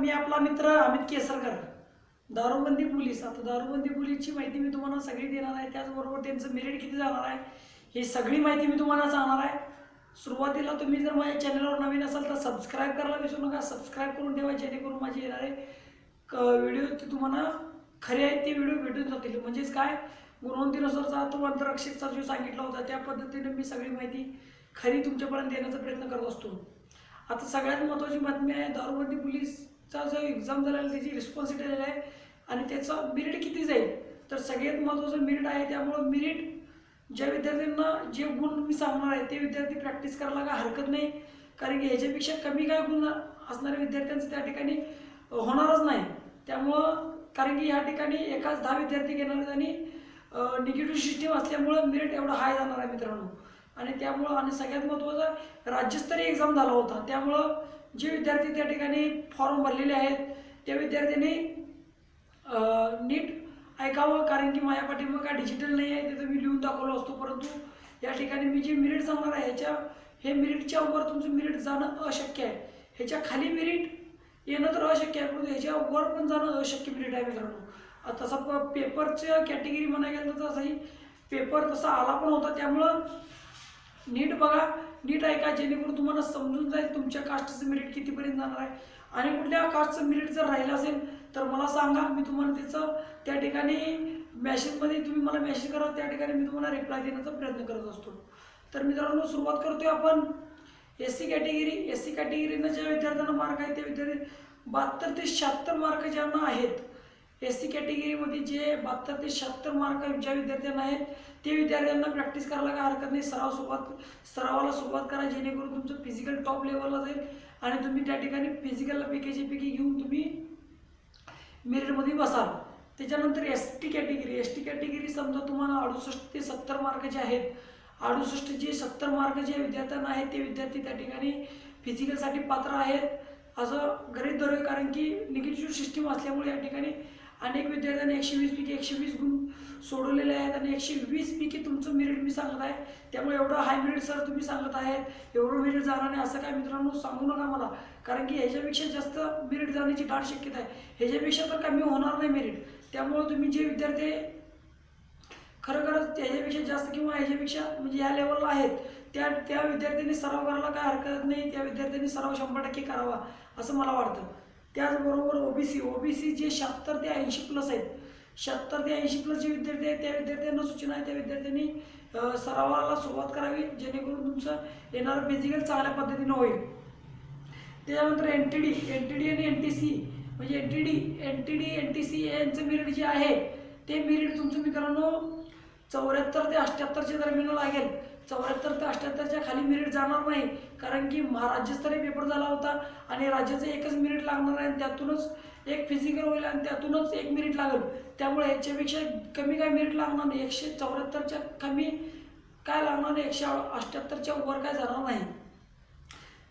मी आपला मित्र अमित केसरकर. दारूबंदी पोलीस. आता दारूबंदी पोलीसची माहिती मी तुम्हाला सगळी देणार आहे. त्याचबरोबर त्यांचं मेरिट किती जाणार आहे ही सगळी माहिती मी तुम्हाला सांगणार आहे. सुरुवातीला तुम्ही जर माझ्या चॅनलवर नवीन असाल तर सबस्क्राईब करायला विसरू नका. सबस्क्राईब करून ठेवा जेणेकरून माझे येणारे व्हिडिओ ते तुम्हाला खरे आहेत ते व्हिडिओ भेटून जातील. म्हणजेच काय? गुणवंतीनुसारचा तो अंतरक्षितचा जो सांगितला होता त्या पद्धतीने मी सगळी माहिती खरी तुमच्यापर्यंत देण्याचा प्रयत्न करत असतो. आता सगळ्यात महत्त्वाची बातमी आहे दारूबंदी चा जो एक्झाम झालेला आहे, त्याची रिस्पॉन्सिबिलिटी आहे. आणि त्याचं मेरिट किती जाईल? तर सगळ्यात महत्त्वाचं मेरिट आहे त्यामुळं मेरिट ज्या विद्यार्थ्यांना जे गुण मी सांगणार आहे ते विद्यार्थी प्रॅक्टिस करायला काय हरकत नाही. कारण की ह्याच्यापेक्षा कमी काय गुण असणाऱ्या विद्यार्थ्यांचं त्या ठिकाणी होणारच नाही. त्यामुळं कारण की या ठिकाणी एकाच दहा विद्यार्थी घेणार आहेत आणि निगेटिव्ह सिस्टीम असल्यामुळं मेरिट एवढा हाय जाणार आहे मित्रांनो. आणि त्यामुळं आणि सगळ्यात महत्त्वाचं राज्यस्तरीय एक्झाम झाला होता. त्यामुळं जे विद्यार्थी त्या ठिकाणी फॉर्म भरलेले आहेत त्या विद्यार्थ्यांनी नीट ऐकावं कारण की माझ्या पाठिंबा काय डिजिटल नाही आहे तिथं मी लिहून दाखवलो असतो परंतु या ठिकाणी मी जे मिरिट सांगणार आहे ह्याच्या हे मिरिटच्या वर तुमचं मिरिट जाणं अशक्य आहे. ह्याच्या खाली मिरिट येणं तर अशक्य आहे परंतु ह्याच्या वर पण जाणं अशक्य मिरिट आहे मित्रांनो. तसं प पेपरच्या कॅटेगरी म्हणायला गेलं तर तसंही पेपर तसा आला पण होता त्यामुळं नीट बघा. नीट ऐका जेणेकरून तुम्हाला समजून जाईल तुमच्या कास्टचं मेरिट कितीपर्यंत जाणार आहे. आणि कुठल्या कास्टचं मेरिट जर राहिलं असेल तर मला सांगा. मी तुम्हाला त्याचं त्या ठिकाणी मॅसेजमध्ये तुम्ही मला मेसेज करा. त्या ठिकाणी मी तुम्हाला रिप्लाय देण्याचा प्रयत्न करत असतो. तर मित्रांनो सुरुवात करतोय आपण. S C category S C कॅटेगरीनं ज्या विद्यार्थ्यांना मार्क आहेत त्या विद्यार्थी बहात्तर ते शहात्तर मार्क ज्यांना आहेत एस सी कॅटेगरीमध्ये जे बहात्तर ते शहात्तर मार्क ज्या विद्यार्थ्यांना आहेत ते विद्यार्थ्यांना प्रॅक्टिस करायला काय हरकत नाही. सराव सुरुवात सरावाला सुरुवात करा जेणेकरून तुमचं फिजिकल टॉप लेवलला जाईल आणि तुम्ही त्या ठिकाणी फिजिकलला पैकीची पैकी घेऊन तुम्ही मेरिटमध्ये बसाल. त्याच्यानंतर S T category S T category समजा तुम्हाला अडुसष्ट ते सत्तर मार्क जे आहेत अडुसष्ट जे सत्तर मार्क जे विद्यार्थ्यांना आहेत ते विद्यार्थी त्या ठिकाणी फिजिकलसाठी पात्र आहेत. असं गरीब धरूया कारण की निगेटिव्ह सिस्टीम असल्यामुळे या ठिकाणी अनेक विद्यार्थ्यांनी एकशे वीस पैकी एकशे वीस गुण सोडवलेले आहेत आणि एकशे वीस पैकी तुमचं मेरिट मी सांगत आहे. त्यामुळे एवढं हाय मेरिट सर तुम्ही सांगत आहेत. एवढं मेरिट जाणार नाही असं काय मित्रांनो सांगू नका मला. कारण की ह्याच्यापेक्षा जास्त मेरिट जाण्याची दाट शक्यता आहे. ह्याच्यापेक्षा तर कमी होणार नाही मेरिट त्यामुळं तुम्ही जे विद्यार्थी खरं खरंच त्याच्यापेक्षा जास्त किंवा ह्याच्यापेक्षा म्हणजे या लेवलला आहेत त्या त्या विद्यार्थ्यांनी सराव करायला काय हरकत नाही. त्या विद्यार्थ्यांनी सराव शंभर टक्के करावा असं मला वाटतं. त्याचबरोबर ओबीसी ओबीसी जे शहात्तर ते ऐंशी प्लस आहेत. शहात्तर ते ऐंशी प्लस जे विद्यार्थी आहेत त्या विद्यार्थ्यांना सूचना आहे. त्या विद्यार्थ्यांनी सरावाला सुरुवात करावी जेणेकरून तुमचं येणारं फिजिकल चांगल्या पद्धतीनं होईल. त्याच्यानंतर N T D N T D आणि एन टी सी म्हणजे N T D N T D N T C यांचं मेरिट जे आहे ते मेरिट तुमचं मित्रांनो चौऱ्याहत्तर ते अठ्ठ्याहत्तरच्या दरम्यान लागेल. चौऱ्याहत्तर ते अठ्याहत्तरच्या खाली मेरिट जाणार नाही. कारण की महाराज्यस्तरीय पेपर झाला होता आणि राज्याचं एकच मेरिट लागणार आहे आणि त्यातूनच एक फिजिकल होईल आणि त्यातूनच एक मेरिट लागेल. त्यामुळे याच्यापेक्षा कमी काय मेरिट लागणार नाही. एकशे चौऱ्याहत्तरच्या कमी काय लागणार नाही? एकशे अठ्ठ्याहत्तरच्या वर काय जाणार नाही.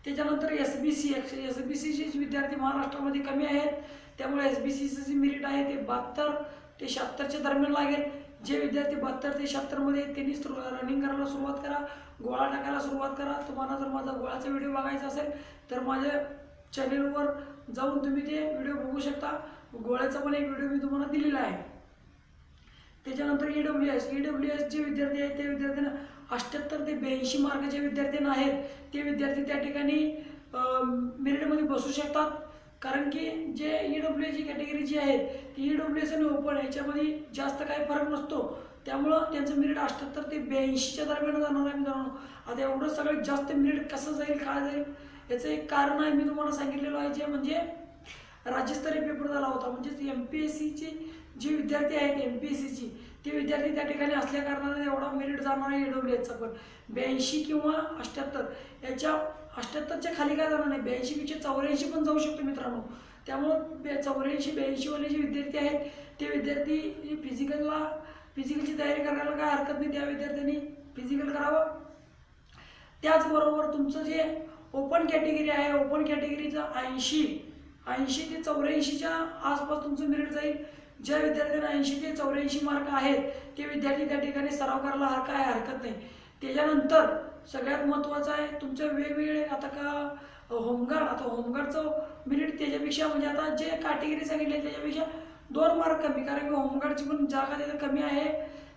त्याच्यानंतर S B C S B सीचे विद्यार्थी महाराष्ट्रामध्ये कमी आहेत त्यामुळे एस बी सीचं जे मेरिट आहे ते बहात्तर ते शहात्तरच्या दरम्यान लागेल. जे विद्यार्थी बहात्तर ते शहात्तरमध्ये आहेत त्यांनी रनिंग करायला सुरुवात करा गोळा टाकायला सुरुवात करा. तुम्हाला जर माझा गोळाचा व्हिडिओ बघायचा असेल तर माझ्या चॅनेलवर जाऊन तुम्ही ते व्हिडिओ बघू शकता. गोळ्याचा पण एक व्हिडिओ मी तुम्हाला दिलेला आहे. त्याच्यानंतर E W S E W S जे विद्यार्थी आहेत ते विद्यार्थ्यांना अठ्ठ्याहत्तर ते ब्याऐंशी मार्काचे जे विद्यार्थ्यांना आहेत ते विद्यार्थी त्या ठिकाणी मेरिटमध्ये बसू शकतात. कारण की जे ई डब्ल्यू एसची कॅटेगरी जी आहे ती ई डब्ल्यू एस आणि ओपन याच्यामध्ये जास्त काही फरक नसतो. त्यामुळं त्यांचं मिरिट अठ्ठ्याहत्तर ते ब्याऐंशीच्या दरम्यान जाणार आहे मित्रांनो. आता एवढं सगळ्यात जास्त मिरिट कसं जाईल काय जाईल याचं एक कारण आहे मी तुम्हाला सांगितलेलं आहे जे म्हणजे राज्यस्तरीय पेपर झाला होता. म्हणजेच एम पी एस सीचे जे विद्यार्थी आहेत एम पी एस सीची ते विद्यार्थी त्या ठिकाणी असल्या कारणाने एवढा मेरिट जाणार नाही डब्ल्यू एसचा पण. ब्याऐंशी किंवा अठ्ठ्याहत्तर याच्या अठ्ठ्याहत्तरच्या खाली काय जाणार नाही. ब्याऐंशीपेक्षा चौऱ्याऐंशी पण जाऊ शकतो मित्रांनो. त्यामुळं चौऱ्याऐंशी ब्याऐंशीवाले जे विद्यार्थी आहेत ते विद्यार्थी फिजिकलला फिजिकलची तयारी करायला काय हरकत नाही. त्या विद्यार्थ्यांनी फिजिकल करावं. त्याचबरोबर तुमचं जे ओपन कॅटेगरी आहे ओपन कॅटेगरीचं ऐंशी ऐंशी ते चौऱ्याऐंशीच्या आसपास तुमचं मेरिट जाईल. ज्या विद्यार्थ्यांना ऐंशी ते चौऱ्याऐंशी मार्क आहेत ते विद्यार्थी त्या ठिकाणी सराव करायला हर काय हरकत नाही. त्याच्यानंतर सगळ्यात महत्त्वाचं आहे तुमचे वेगवेगळे आता का होमगार्ड आता होमगार्डचं मिनिट त्याच्यापेक्षा म्हणजे आता जे कॅटेगरी सांगितले त्याच्यापेक्षा दोन मार्क कमी. कारण की होमगार्डची पण जागा त्याचं कमी आहे.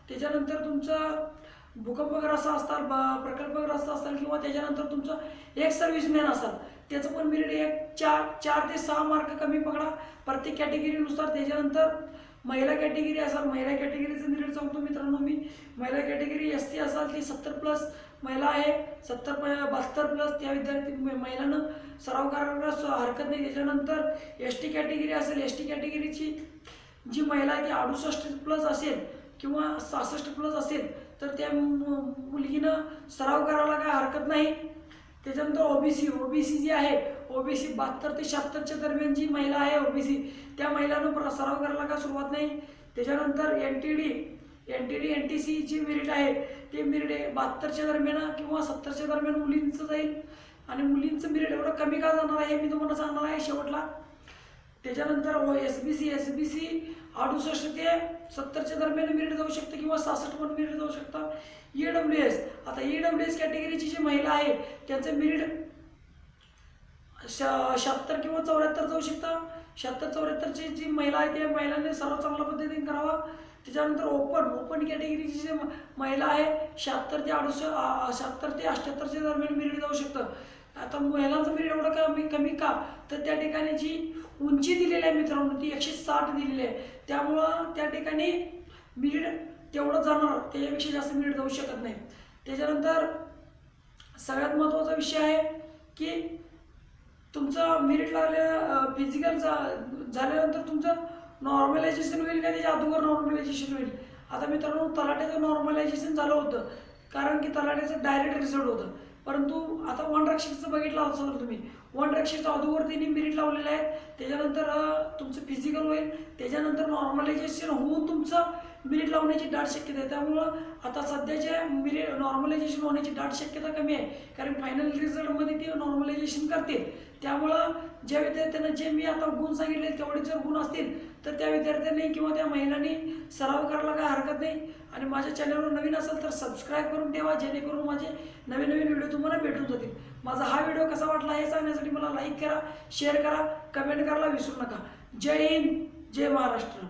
त्याच्यानंतर तुमचं भूकंपग्रस्त असतात प्रकल्पग्रस्त असाल किंवा त्याच्यानंतर तुमचं एक सर्व्हिसमॅन असाल त्याचं पण मिनिट एक चार चार ते सहा मार्क कमी पकडा. प्रत्येक कॅटेगरीनुसार त्याच्यानंतर महिला कॅटेगरी असाल महिला कॅटेगरीचं मिनिट सांगतो मित्रांनो मी. महिला कॅटेगरी एस सी असाल ती सत्तर प्लस महिला आहे. सत्तर बहात्तर प्लस त्या विद्यार्थी महिलानं महिलांना सराव करायला हरकत नाही. त्याच्यानंतर एस टी कॅटेगरी असेल एस टी कॅटेगरीची जी महिला आहे ती अडुसष्ट प्लस असेल किंवा सहासष्ट प्लस असेल तर त्या मुलगीनं सराव करायला काय हरकत नाही. त्याच्यानंतर ओबीसी ओबीसी जी आहे ओबीसी बहात्तर ते शहात्तरच्या दरम्यान जी महिला आहे ओबीसी त्या महिलांना प्र- सराव करायला काय सुरुवात नाही. त्याच्यानंतर N T D N T D N T C जी मेरिट आहे ते मेरिट बहात्तरच्या दरम्यान किंवा सत्तरच्या दरम्यान मुलींचं जाईल. आणि मुलींचं मेरिट एवढं कमी का जाणार आहे मी तुम्हाला सांगणार आहे शेवटला. त्याच्यानंतर S B C S B C अडुसष्ट ते सत्तरच्या दरम्यान मिरड जाऊ शकतं किंवा सहासष्ट पण मिरड जाऊ शकतं. ई डब्ल्यू एस आता ई डब्ल्यू एस कॅटेगरीची जी महिला आहे त्यांचं मिरड श शहात्तर किंवा चौऱ्याहत्तर जाऊ शकतं. शहात्तर चौऱ्याहत्तरची जी महिला आहे त्या महिलांनी सर्व चांगल्या पद्धतीने करावा. त्याच्यानंतर ओपन ओपन कॅटेगरीची जी महिला आहे शहात्तर ते अडुस शहात्तर ते अठ्ठ्याहत्तरच्या दरम्यान मिनिट जाऊ शकतं. आता महिलांचं मिनिट एवढं कमी कमी का? तर त्या ठिकाणी जी उंची दिलेली आहे मित्रांनो ती एकशे साठ दिलेली आहे. त्यामुळं त्या ठिकाणी मिनिट तेवढं जाणार त्याच्यापेक्षा जास्त मिनिट जाऊ शकत नाही. त्याच्यानंतर सगळ्यात महत्त्वाचा विषय आहे की तुमचं मिरिट लागल्या फिजिकल झाल्यानंतर तुमचं नॉर्मलायझेशन होईल का? त्याच्या अगोदर नॉर्मलायझेशन होईल. आता मित्रांनो तलाट्याचं नॉर्मलायझेशन झालं होतं. कारण की तलाट्याचं डायरेक्ट रिझल्ट होतं. परंतु आता वन रक्षकचं बघितलं असाल तुम्ही. वन रक्षकचं अगोदर त्यांनी मेरिट लावलेलं आहे त्याच्यानंतर तुमचं फिजिकल होईल. त्याच्यानंतर नॉर्मलायझेशन होऊन तुमचं मिरिट लावण्याची दाट शक्यता आहे. त्यामुळं आता सध्याच्या मिरिट नॉर्मलायझेशन होण्याची दाट शक्यता कमी आहे. कारण फायनल रिझल्टमध्ये ते नॉर्मलायझेशन करतील. त्यामुळं ज्या विद्यार्थ्यांना जे मी आता गुण सांगितले तेवढे जर गुण असतील तर त्या विद्यार्थ्यांनी किंवा त्या महिलांनी सराव करायला काय हरकत नाही. आणि माझ्या चॅनलवर नवीन असेल तर सबस्क्राईब करून ठेवा जेणेकरून माझे नवीन नवीन व्हिडिओ तुम्हाला भेटून जातील. माझा हा व्हिडिओ कसा वाटला हे सांगण्यासाठी मला लाईक करा शेअर करा कमेंट करायला विसरू नका. जय हिंद जय महाराष्ट्र.